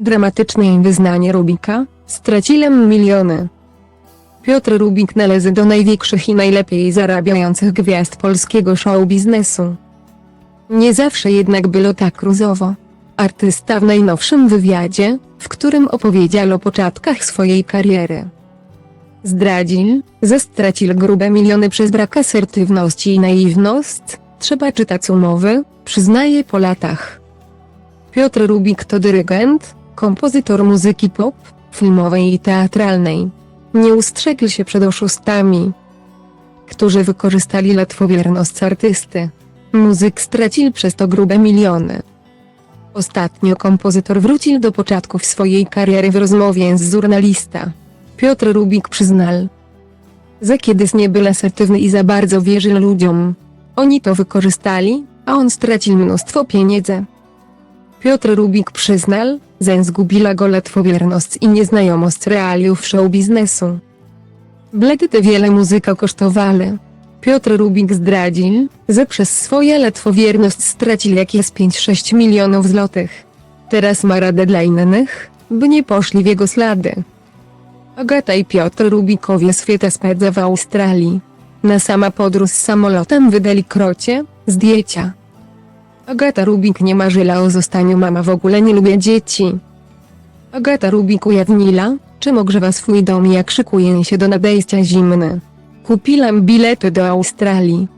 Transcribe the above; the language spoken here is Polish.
Dramatyczne wyznanie Rubika, straciłem miliony. Piotr Rubik należy do największych i najlepiej zarabiających gwiazd polskiego show biznesu. Nie zawsze jednak było tak różowo. Artysta w najnowszym wywiadzie, w którym opowiedział o początkach swojej kariery. Zdradził, że stracił grube miliony przez brak asertywności i naiwność, trzeba czytać umowy, przyznaje po latach. Piotr Rubik to dyrygent, kompozytor muzyki pop, filmowej i teatralnej. Nie ustrzegł się przed oszustami, którzy wykorzystali łatwowierność artysty. Muzyk stracił przez to grube miliony. Ostatnio kompozytor wrócił do początków swojej kariery w rozmowie z żurnalista. Piotr Rubik przyznał, że kiedyś nie był asertywny i za bardzo wierzył ludziom. Oni to wykorzystali, a on stracił mnóstwo pieniędzy. Piotr Rubik przyznał, że zgubiła go łatwowierność i nieznajomość realiów show biznesu. Bledy te wiele muzyka kosztowały. Piotr Rubik zdradził, że przez swoją łatwowierność stracił jakieś 5-6 milionów złotych. Teraz ma radę dla innych, by nie poszli w jego ślady. Agata i Piotr Rubikowie świetę spędza w Australii. Na sama podróż samolotem wydali krocie, zdjęcia. Agata Rubik nie marzyła o zostaniu mama w ogóle nie lubię dzieci. Agata Rubik ujawniła, czym ogrzewa swój dom jak szykuje się do nadejścia zimny. Kupiłam bilety do Australii.